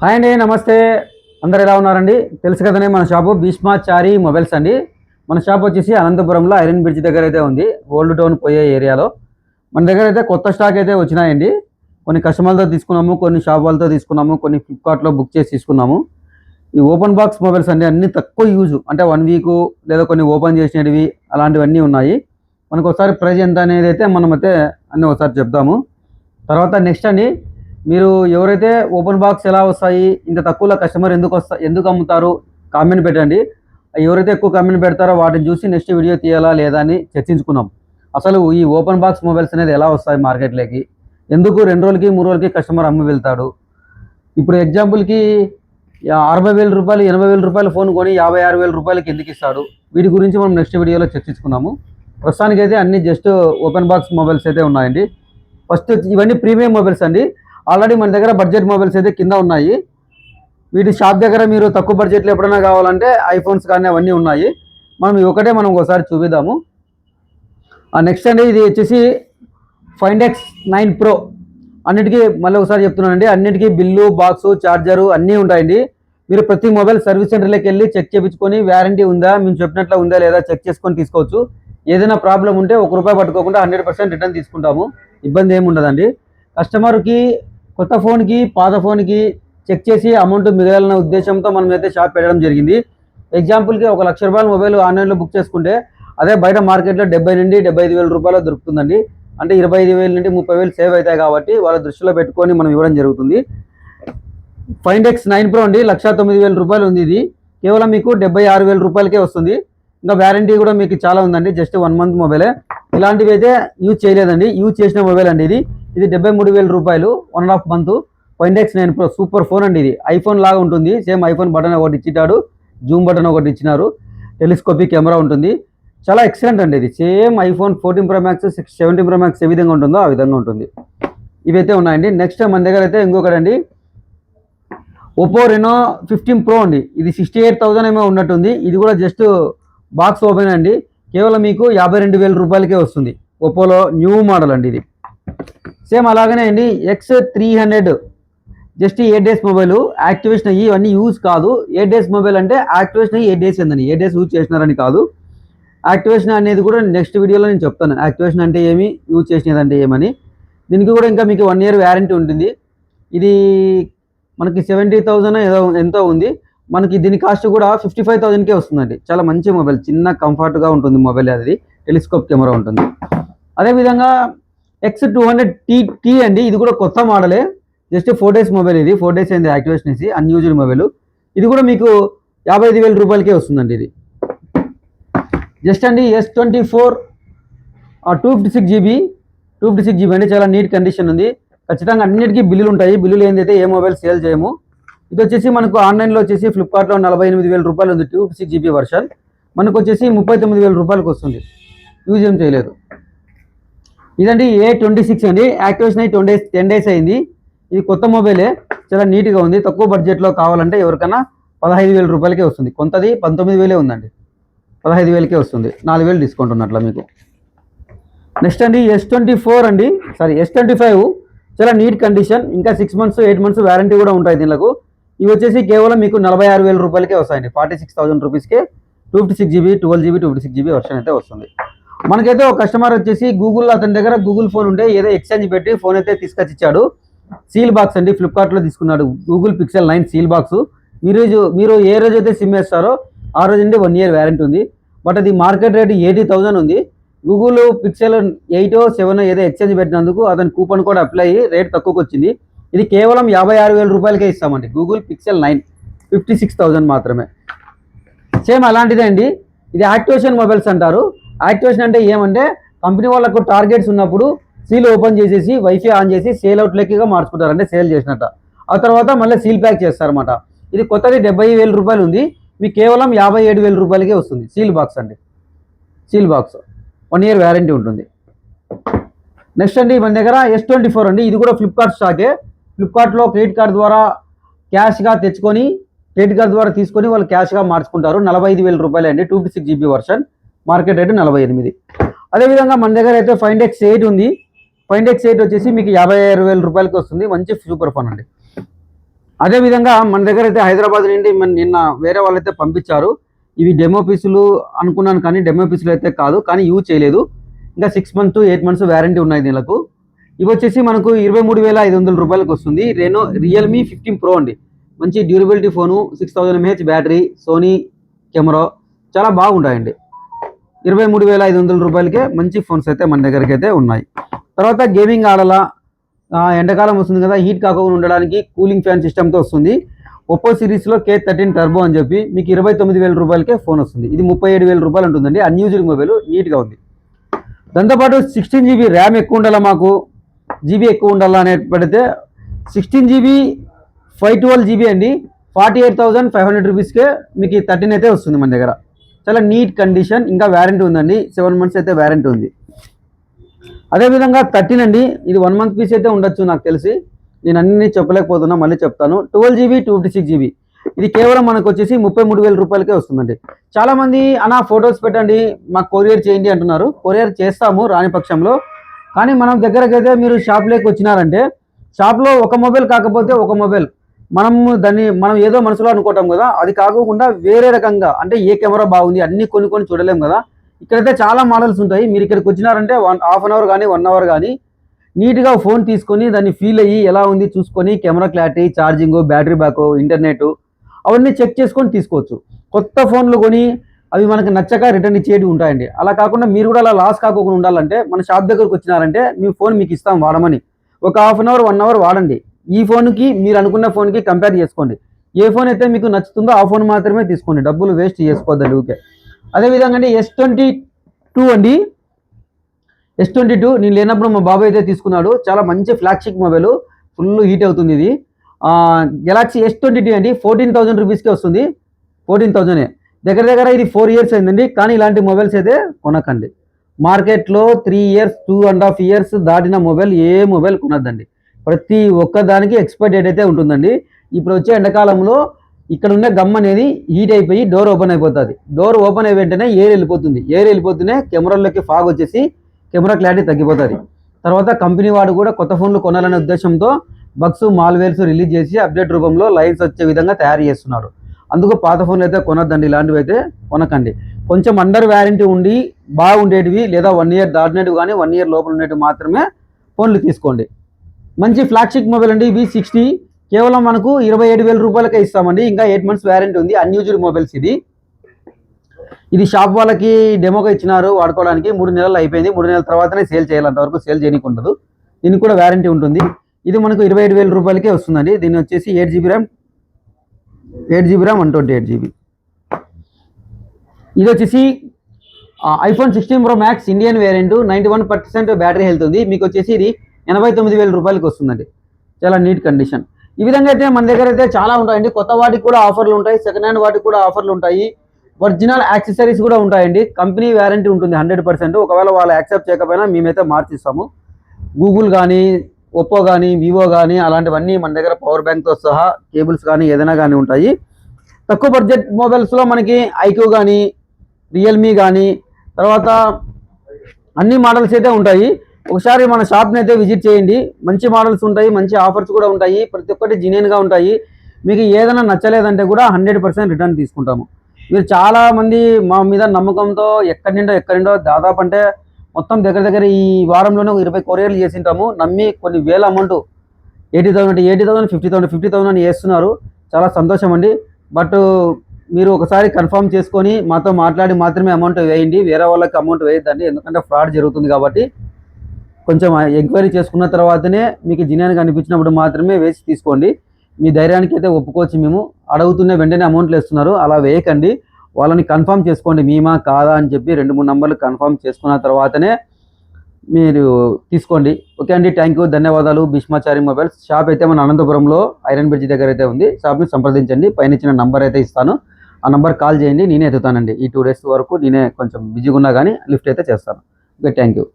Hi అండి నమస్తే. అందరు ఎలా ఉన్నారండి? తెలుసు కదనే మన షాపు భీష్మాచారి మొబైల్స్ అండి. మన షాప్ వచ్చేసి అనంతపురంలో ఐరన్ బ్రిడ్జ్ దగ్గర అయితే ఉంది. ఓల్డ్ టౌన్ పోయే ఏరియాలో. మన దగ్గర అయితే కొత్త స్టాక్ అయితే వచ్చినాయండి. కొన్ని కస్టమర్లతో తీసుకున్నాము కొన్ని షాప్ వాళ్ళతో తీసుకున్నాము కొన్ని ఫ్లిప్కార్ట్లో బుక్ చేసి తీసుకున్నాము. ఈ ఓపెన్ బాక్స్ మొబైల్స్ అండి అన్ని తక్కువ యూజ్. అంటే వన్ వీక్ లేదా కొన్ని ఓపెన్ చేసినవి అలాంటివన్నీ ఉన్నాయి. మనకు ఒకసారి ప్రైజ్ ఎంత అనేది అయితే మనం అయితే అన్నీ ఒకసారి చెప్తాము తర్వాత నెక్స్ట్ అండి మీరు ఎవరైతే ఓపెన్ బాక్స్ ఎలా వస్తాయి ఇంత తక్కువలో కస్టమర్ ఎందుకు వస్తా ఎందుకు అమ్ముతారు కామెంట్ పెట్టండి. ఎవరైతే ఎక్కువ కామెంట్ పెడతారో వాటిని చూసి నెక్స్ట్ వీడియో తీయాలా లేదా అని చర్చించుకున్నాం. అసలు ఈ ఓపెన్ బాక్స్ మొబైల్స్ అనేది ఎలా వస్తాయి మార్కెట్లోకి? ఎందుకు రెండు రోజులకి మూడు రోజులకి కస్టమర్ అమ్మి వెళ్తాడు? ఇప్పుడు ఎగ్జాంపుల్కి అరవై వేల రూపాయలు ఎనభై వేల రూపాయలు ఫోన్ కొని యాభై ఆరు వేల రూపాయలకి ఎందుకు ఇస్తాడు? వీటి గురించి మనం నెక్స్ట్ వీడియోలో చర్చించుకున్నాము. ప్రస్తుతానికి అయితే అన్ని జస్ట్ ఓపెన్ బాక్స్ మొబైల్స్ అయితే ఉన్నాయండి. ఫస్ట్ ఇవన్నీ ప్రీమియం మొబైల్స్ అండి. ఆల్రెడీ మన దగ్గర బడ్జెట్ మొబైల్స్ అయితే కింద ఉన్నాయి. వీటి షాప్ దగ్గర మీరు తక్కువ బడ్జెట్లో ఎప్పుడైనా కావాలంటే ఐఫోన్స్ కానీ అవన్నీ ఉన్నాయి. మనం ఒకటే మనం ఒకసారి చూపిద్దాము. నెక్స్ట్ అండి ఇది వచ్చేసి ఫైండ్ ఎక్స్ నైన్ ప్రో అన్నిటికీ మళ్ళీ ఒకసారి చెప్తున్నానండి. అన్నిటికీ బిల్లు బాక్సు చార్జరు అన్నీ ఉంటాయండి. మీరు ప్రతి మొబైల్ సర్వీస్ సెంటర్లోకి వెళ్ళి చెక్ చేయించుకొని వ్యారంటీ ఉందా మేము చెప్పినట్లు ఉందా లేదా చెక్ చేసుకొని తీసుకోవచ్చు. ఏదైనా ప్రాబ్లం ఉంటే ఒక రూపాయి పట్టుకోకుండా హండ్రెడ్ పర్సెంట్ రిటర్న్ తీసుకుంటాము. ఇబ్బంది ఏమి ఉండదండి. కస్టమర్కి కొత్త ఫోన్కి పాత ఫోన్కి చెక్ చేసి అమౌంట్ మిగలాలన్న ఉద్దేశంతో మనం అయితే షాప్ పెట్టడం జరిగింది. ఎగ్జాంపుల్కి ఒక లక్ష రూపాయల మొబైల్ ఆన్లైన్లో బుక్ చేసుకుంటే అదే బయట మార్కెట్లో డెబ్బై నుండి డెబ్బై ఐదు వేల రూపాయలు దొరుకుతుందండి. అంటే ఇరవై ఐదు వేల నుండి ముప్పై వేలు సేవ్ అవుతాయి కాబట్టి వాళ్ళ దృష్టిలో పెట్టుకొని మనం ఇవ్వడం జరుగుతుంది. ఫైండ్ ఎక్స్ నైన్ ప్రో అండి లక్ష తొమ్మిది వేల రూపాయలు ఉంది ఇది. కేవలం మీకు డెబ్బై ఆరు వేల రూపాయలకే వస్తుంది. ఇంకా వ్యారంటీ కూడా మీకు చాలా ఉందండి జస్ట్ వన్ మంత్ మొబైలే. ఇలాంటివి అయితే యూజ్ చేయలేదండి. యూజ్ చేసిన మొబైల్ అండి ఇది. ఇది డెబ్బై మూడు వేల రూపాయలు one and half month Find X nine Pro super phone అండి ఇది. ఐఫోన్ లాగా ఉంటుంది. సేమ్ ఐఫోన్ బటన్ ఒకటి ఇచ్చిటాడు. జూమ్ బటన్ ఒకటి ఇచ్చినారు. టెలిస్కోపిక్ కెమెరా ఉంటుంది. చాలా ఎక్సలెంట్ అండి ఇది. Same iPhone fourteen Pro Max six seventeen Pro Max ఏ విధంగా ఉంటుందో ఆ విధంగా ఉంటుంది. ఇవైతే ఉన్నాయండి. నెక్స్ట్ మన దగ్గర అయితే ఇంకొకటి అండి. ఒప్పో రెనో ఫిఫ్టీన్ ప్రో అండి. ఇది సిక్స్టీ ఎయిట్ థౌసండ్ ఏమో ఉన్నట్టుంది. ఇది కూడా జస్ట్ బాక్స్ ఓపెన్ అండి. కేవలం మీకు యాభై రెండు వేల రూపాయలకే వస్తుంది. ఒప్పోలో న్యూ మోడల్ అండి ఇది. సేమ్ అలాగనే అండి X three hundred just eight days mobile activation అయ్యి ఇవన్నీ యూజ్ కాదు. ఎయిట్ డేస్ మొబైల్ అంటే యాక్టివేషన్ అయ్యి ఎయిట్ డేస్ ఏందని ఎయిట్ డేస్ యూజ్ చేసినారని కాదు. యాక్టివేషన్ అనేది కూడా నెక్స్ట్ వీడియోలో నేను చెప్తాను. యాక్టివేషన్ అంటే ఏమి యూజ్ చేసినది అంటే ఏమని. దీనికి కూడా ఇంకా మీకు వన్ ఇయర్ వ్యారంటీ ఉంటుంది. ఇది మనకి సెవెంటీ థౌజండ్ ఏదో ఎంతో ఉంది. మనకి దీని కాస్ట్ కూడా ఫిఫ్టీ ఫైవ్ థౌజండ్కే వస్తుందండి. చాలా మంచి మొబైల్ చిన్న కంఫర్ట్గా ఉంటుంది మొబైల్ అది. టెలిస్కోప్ కెమెరా ఉంటుంది. అదేవిధంగా X two hundred T T అండి. ఇది కూడా కొత్త మోడలే జస్ట్ ఫోర్ డేస్ మొబైల్ ఇది. ఫోర్ డేస్ అయింది యాక్టివేషన్ వేసి అన్యూజువల్ మొబైల్ ఇది కూడా మీకు యాభై ఐదు వేల రూపాయలకే వస్తుందండి ఇది. జస్ట్ అండి S twenty four two fifty six GB two fifty six GB అండి. చాలా నీట్ కండిషన్ ఉంది. ఖచ్చితంగా అన్నిటికీ బిల్లులు ఉంటాయి. బిల్లులు ఏందైతే ఏ మొబైల్ సేల్ చేయము. ఇది వచ్చేసి మనకు ఆన్లైన్లో వచ్చేసి ఫ్లిప్కార్ట్లో నలభై ఎనిమిది వేల రూపాయలు ఉంది. Two fifty six GB version మనకు వచ్చేసి ముప్పై తొమ్మిది వేల రూపాయలకు వస్తుంది. యూజ్ ఏం చేయలేదు. ఇదండి ఏ ట్వంటీ సిక్స్ అండి. యాక్టివేషన్ అయ్యి ట్వంటీ డేస్ టెన్ డేస్ అయింది. ఇది కొత్త మొబైలే చాలా నీట్గా ఉంది. తక్కువ బడ్జెట్లో కావాలంటే ఎవరికైనా పదహైదు వేల రూపాయలకే వస్తుంది. కొంతది పంతొమ్మిది వేలే ఉందండి. పదహైదు వేలకే వస్తుంది. నాలుగు వేలు డిస్కౌంట్ ఉన్నట్ల మీకు. నెక్స్ట్ అండి ఎస్ ట్వంటీ ఫోర్ అండి. సారీ ఎస్ ట్వంటీ ఫైవ్ చాలా నీట్ కండిషన్ ఇంకా six months eight months warranty కూడా ఉంటాయి దీనికి ఇవి వచ్చేసి కేవలం మీకు నలభై ఆరు వేల రూపాయలకే వస్తాయండి. ఫార్టీ సిక్స్ థౌసండ్ రూపీస్కే two fifty six GB twelve GB two fifty six GB version అయితే వస్తుంది. మనకైతే ఒక కస్టమర్ వచ్చేసి గూగుల్ అతని దగ్గర గూగుల్ ఫోన్ ఉంటే ఏదో ఎక్స్చేంజ్ పెట్టి ఫోన్ అయితే తీసుకొచ్చి ఇచ్చాడు సీల్ బాక్స్ అండి ఫ్లిప్కార్ట్లో తీసుకున్నాడు. Google Pixel nine seal box మీరు మీరు ఏ రోజు అయితే సిమ్ వేస్తారో ఆ రోజు నుండి వన్ ఇయర్ వ్యారంటీ ఉంది. బట్ అది మార్కెట్ రేట్ ఎయిటీ థౌసండ్ ఉంది. గూగుల్ పిక్సెల్ ఎయిట్ సెవెన్ ఏదో ఎక్స్చేంజ్ పెట్టినందుకు అతని కూపన్ కూడా అప్లై అయ్యి రేట్ తక్కువకి వచ్చింది ఇది కేవలం యాభై ఆరు వేల రూపాయలకే ఇస్తామండి. Google Pixel nine fifty six thousand మాత్రమే. సేమ్ అలాంటిదే అండి. ఇది యాక్టివేషన్ మొబైల్స్ అంటారు. యాక్టివేషన్ అంటే ఏమంటే కంపెనీ వాళ్ళకు టార్గెట్స్ ఉన్నప్పుడు సీల్ ఓపెన్ చేసేసి వైఫై ఆన్ చేసి సేల్ అవుట్ లెక్కగా మార్చుకుంటారు. అంటే సేల్ చేసినట్ట. ఆ తర్వాత మళ్ళీ సీల్ ప్యాక్ చేస్తారన్నమాట. ఇది కొత్తది డెబ్బై వేల రూపాయలు ఉంది. మీకు కేవలం యాభై ఏడు వేల రూపాయలకే వస్తుంది. సీల్ బాక్స్ అండి seal box one year warranty ఉంటుంది. నెక్స్ట్ అండి మన దగ్గర ఎస్ ట్వంటీ ఫోర్ అండి. ఇది కూడా ఫ్లిప్కార్ట్ స్టాకే ఫ్లిప్కార్ట్లో క్రెడిట్ కార్డ్ ద్వారా క్యాష్గా తెచ్చుకొని క్రెడిట్ కార్డ్ ద్వారా తీసుకొని వాళ్ళు క్యాష్గా మార్చుకుంటారు. నలభై ఐదు వేల రూపాయలు అండి. Two fifty six GB version market rate నలభై ఎనిమిది. అదేవిధంగా మన దగ్గర అయితే ఫైన్ ఎక్స్ ఎయిట్ ఉంది. ఫైన్ ఎక్స్ ఎయిట్ వచ్చేసి మీకు యాభై ఆరు వేల రూపాయలకి వస్తుంది. మంచి సూపర్ ఫోన్ అండి. అదేవిధంగా మన దగ్గర అయితే హైదరాబాద్ నుండి నిన్న వేరే వాళ్ళైతే పంపించారు. ఇవి డెమో పీసులు అనుకున్నాను కానీ డెమో పీసులు అయితే కాదు కానీ యూజ్ చేయలేదు. ఇంకా six months eight months warranty ఉన్నాయి దీనికి ఇవి వచ్చేసి మనకు ఇరవై మూడు వేల ఐదు వందల రూపాయలకు వస్తుంది. రెనో రియల్మీ ఫిఫ్టీన్ ప్రో అండి. మంచి durability phone six thousand MH battery Sony camera చాలా బాగుంటాయండి. ఇరవై మూడు వేల ఐదు వందల రూపాయలకే మంచి ఫోన్స్ అయితే మన దగ్గరికి అయితే ఉన్నాయి. తర్వాత గేమింగ్ ఆడాలా ఎండాకాలం వస్తుంది కదా హీట్ కాకుండా ఉండడానికి కూలింగ్ ఫ్యాన్ సిస్టమ్తో వస్తుంది. ఒప్పో సిరీస్లో కే థర్టీన్ టర్బో అని చెప్పి మీకు ఇరవై తొమ్మిది వేల రూపాయలకే ఫోన్ వస్తుంది. ఇది ముప్పై ఏడు వేల రూపాయలు ఉంటుందండి. అన్యూజ్డ్ మొబైల్ నీట్గా ఉంది. దాంతోపాటు సిక్స్టీన్ జీబీ ర్యామ్ ఎక్కువ ఉండాలా మాకు? జీబీ ఎక్కువ ఉండాలా అనే పడితే sixteen GB five twelve GB అండి. Forty eight thousand five hundred రూపీస్కే మీకు థర్టీన్ అయితే వస్తుంది మన దగ్గర. చాలా నీట్ కండిషన్ ఇంకా వ్యారంటీ ఉందండి. సెవెన్ మంత్స్ అయితే వ్యారంటీ ఉంది. అదేవిధంగా థర్టీన్ అండి. ఇది వన్ మంత్ పీస్ అయితే ఉండొచ్చు నాకు తెలిసి. నేను అన్ని చెప్పలేకపోతున్నా మళ్ళీ చెప్తాను. Twelve GB two fifty six GB ఇది కేవలం మనకు వచ్చేసి ముప్పై మూడు వేల రూపాయలకే వస్తుందండి. చాలామంది అన్న ఫొటోస్ పెట్టండి మాకు కొరియర్ చేయండి అంటున్నారు. కొరియర్ చేస్తాము రాని పక్షంలో. కానీ మనం దగ్గరకైతే మీరు షాప్లోకి వచ్చినారంటే షాప్లో ఒక మొబైల్ కాకపోతే ఒక మొబైల్ మనం దాన్ని మనం ఏదో మనసులో అనుకుంటాం కదా అది కాకుండా వేరే రకంగా అంటే ఏ కెమెరా బాగుంది అన్ని కొన్ని కొన్ని చూడలేము కదా. ఇక్కడైతే చాలా మోడల్స్ ఉంటాయి. మీరు ఇక్కడికి వచ్చినారంటే వన్ హాఫ్ అన్ అవర్ కానీ వన్ అవర్ కానీ నీట్గా ఫోన్ తీసుకొని దాన్ని ఫీల్ అయ్యి ఎలా ఉంది చూసుకొని camera clarity charging battery back internet అవన్నీ చెక్ చేసుకొని తీసుకోవచ్చు. కొత్త ఫోన్లు కొని అవి మనకు నచ్చక రిటర్న్ ఇచ్చేవి ఉంటాయండి. అలా కాకుండా మీరు కూడా అలా లాస్ కాకుండా ఉండాలంటే మన షాప్ దగ్గరకు వచ్చినారంటే మీ ఫోన్ మీకు ఇస్తాం వాడమని. ఒక half an hour one hour వాడండి. ఈ ఫోన్కి మీరు అనుకున్న ఫోన్కి కంపేర్ చేసుకోండి. ఏ ఫోన్ అయితే మీకు నచ్చుతుందో ఆ ఫోన్ మాత్రమే తీసుకోండి. డబ్బులు వేస్ట్ చేసుకోవద్దండి ఊకే అదేవిధంగా అండి ఎస్ ట్వంటీ టూ అండి. ఎస్ ట్వంటీ టూ నేను లేనప్పుడు మా బాబాయ్ అయితే తీసుకున్నాడు. చాలా మంచి ఫ్లాగ్షిప్ మొబైల్ ఫుల్ హీట్ అవుతుంది ఇది. గెలాక్సీ ఎస్ ట్వంటీ టూ అండి. ఫోర్టీన్ థౌసండ్ రూపీస్కి వస్తుంది. ఫోర్టీన్ థౌజండే దగ్గర దగ్గర ఇది ఫోర్ ఇయర్స్ అయిందండి. కానీ ఇలాంటి మొబైల్స్ అయితే కొనకండి. మార్కెట్లో three years two and half years దాటిన మొబైల్ ఏ మొబైల్ కొనద్దండి. ప్రతి ఒక్క దానికి ఎక్స్పైర్ డేట్ అయితే ఉంటుందండి. ఇప్పుడు వచ్చే ఎండాకాలంలో ఇక్కడ ఉండే గమ్ అనేది హీట్ అయిపోయి డోర్ ఓపెన్ అయిపోతుంది. డోర్ ఓపెన్ అయి వెంటనే ఎయిర్ వెళ్ళిపోతుంది. ఎయిర్ వెళ్ళిపోతూనే కెమెరాల్లోకి ఫాగ్ వచ్చేసి కెమెరా క్లారిటీ తగ్గిపోతుంది. తర్వాత కంపెనీ వాడు కూడా కొత్త ఫోన్లు కొనాలనే ఉద్దేశంతో బగ్స్ మాల్వేర్స్ రిలీజ్ చేసి అప్డేట్ రూపంలో లైన్స్ వచ్చే విధంగా తయారు చేస్తున్నాడు. అందుకు పాత ఫోన్లు అయితే కొనొద్దండి. ఇలాంటివి అయితే కొనకండి. కొంచెం అండర్ వ్యారంటీ ఉండి బాగుండేటివి లేదా వన్ ఇయర్ దాటినట్టు కానీ వన్ ఇయర్ లోపల ఉండేటివి మాత్రమే ఫోన్లు తీసుకోండి. మంచి ఫ్లాగ్షిప్ మొబైల్ అండి వి సిక్స్టీ కేవలం మనకు ఇరవై ఏడు వేల రూపాయలకే ఇస్తామండి. ఇంకా ఎయిట్ మంత్స్ వ్యారంటీ ఉంది అన్యూజ్డ్ మొబైల్స్ ఇది. ఇది షాప్ వాళ్ళకి డెమోగా ఇచ్చినారు వాడుకోవడానికి మూడు నెలలు అయిపోయింది. మూడు నెలల తర్వాతనే సేల్ చేయాలి అంతవరకు సేల్ చేయనీకి ఉండదు. దీనికి కూడా వ్యారంటీ ఉంటుంది. ఇది మనకు ఇరవై ఏడు వేల రూపాయలకే వస్తుందండి. దీని వచ్చేసి eight GB RAM eight GB RAM one twenty eight GB ఇది వచ్చేసి iPhone sixteen Pro Max Indian variant ninety one percent battery health ఉంది. మీకు వచ్చేసి ఇది ఎనభై తొమ్మిది వేల రూపాయలకి వస్తుందండి. చాలా నీట్ కండిషన్. ఈ విధంగా అయితే మన దగ్గర అయితే చాలా ఉంటాయండి. కొత్త వాటికి కూడా ఆఫర్లు ఉంటాయి. సెకండ్ హ్యాండ్ వాటికి కూడా ఆఫర్లు ఉంటాయి. ఒరిజినల్ యాక్సెసరీస్ కూడా ఉంటాయండి. కంపెనీ వ్యారంటీ ఉంటుంది హండ్రెడ్ పర్సెంట్. ఒకవేళ వాళ్ళు యాక్సెప్ట్ చేయకపోయినా మేమైతే మార్చిస్తాము. గూగుల్ కానీ ఒప్పో కానీ వివో కానీ అలాంటివన్నీ మన దగ్గర పవర్ బ్యాంక్తో సహా కేబుల్స్ కానీ ఏదైనా కానీ ఉంటాయి. తక్కువ బడ్జెట్ మొబైల్స్లో మనకి ఐక్యూ కానీ రియల్మీ కానీ తర్వాత అన్ని మోడల్స్ అయితే ఉంటాయి. ఒకసారి మన షాప్ని అయితే విజిట్ చేయండి. మంచి మోడల్స్ ఉంటాయి మంచి ఆఫర్స్ కూడా ఉంటాయి. ప్రతి ఒక్కటి జెన్యున్గా ఉంటాయి. మీకు ఏదైనా నచ్చలేదంటే కూడా హండ్రెడ్ పర్సెంట్ రిటర్న్ తీసుకుంటాము. మీరు చాలా మంది మా మీద నమ్మకంతో ఎక్కడి నుండో ఎక్కడి నిండో దాదాపు అంటే మొత్తం దగ్గర దగ్గర ఈ వారంలోనే ఒక ఇరవై కొరియర్లు చేసింటాము. నమ్మి కొన్ని వేల amount eighty thousand eighty thousand fifty thousand fifty thousand అని చేస్తున్నారు చాలా సంతోషం అండి. బట్ మీరు ఒకసారి కన్ఫర్మ్ చేసుకొని మాతో మాట్లాడి మాత్రమే అమౌంట్ వేయండి. వేరే వాళ్ళకి అమౌంట్ వేయద్దండి. ఎందుకంటే ఫ్రాడ్ జరుగుతుంది కాబట్టి. కొంచెం ఎంక్వైరీ చేసుకున్న తర్వాతనే మీకు జినియానికి అనిపించినప్పుడు మాత్రమే వేసి తీసుకోండి. మీ ధైర్యానికి అయితే ఒప్పుకోవచ్చు మేము. అడుగుతున్న వెంటనే అమౌంట్లు వేస్తున్నారు. అలా వేయకండి. వాళ్ళని కన్ఫర్మ్ చేసుకోండి. మేమా కాదా అని చెప్పి రెండు మూడు నంబర్లు కన్ఫర్మ్ చేసుకున్న తర్వాతనే మీరు తీసుకోండి. ఓకే అండి. Thank you. ధన్యవాదాలు. భీష్మాచారి మొబైల్స్. షాప్ అయితే మన అనంతపురంలో ఐరన్ బ్రిడ్జ్ దగ్గర అయితే ఉంది. షాప్ని సంప్రదించండి. పైన ఇచ్చిన నంబర్ అయితే ఇస్తాను. ఆ నంబర్ కాల్ చేయండి. నేనే ఎత్తుతానండి. ఈ టూ డేస్ వరకు నేనే కొంచెం బిజీగా ఉన్నా కానీ లిఫ్ట్ అయితే చేస్తాను. ఓకే. Thank you.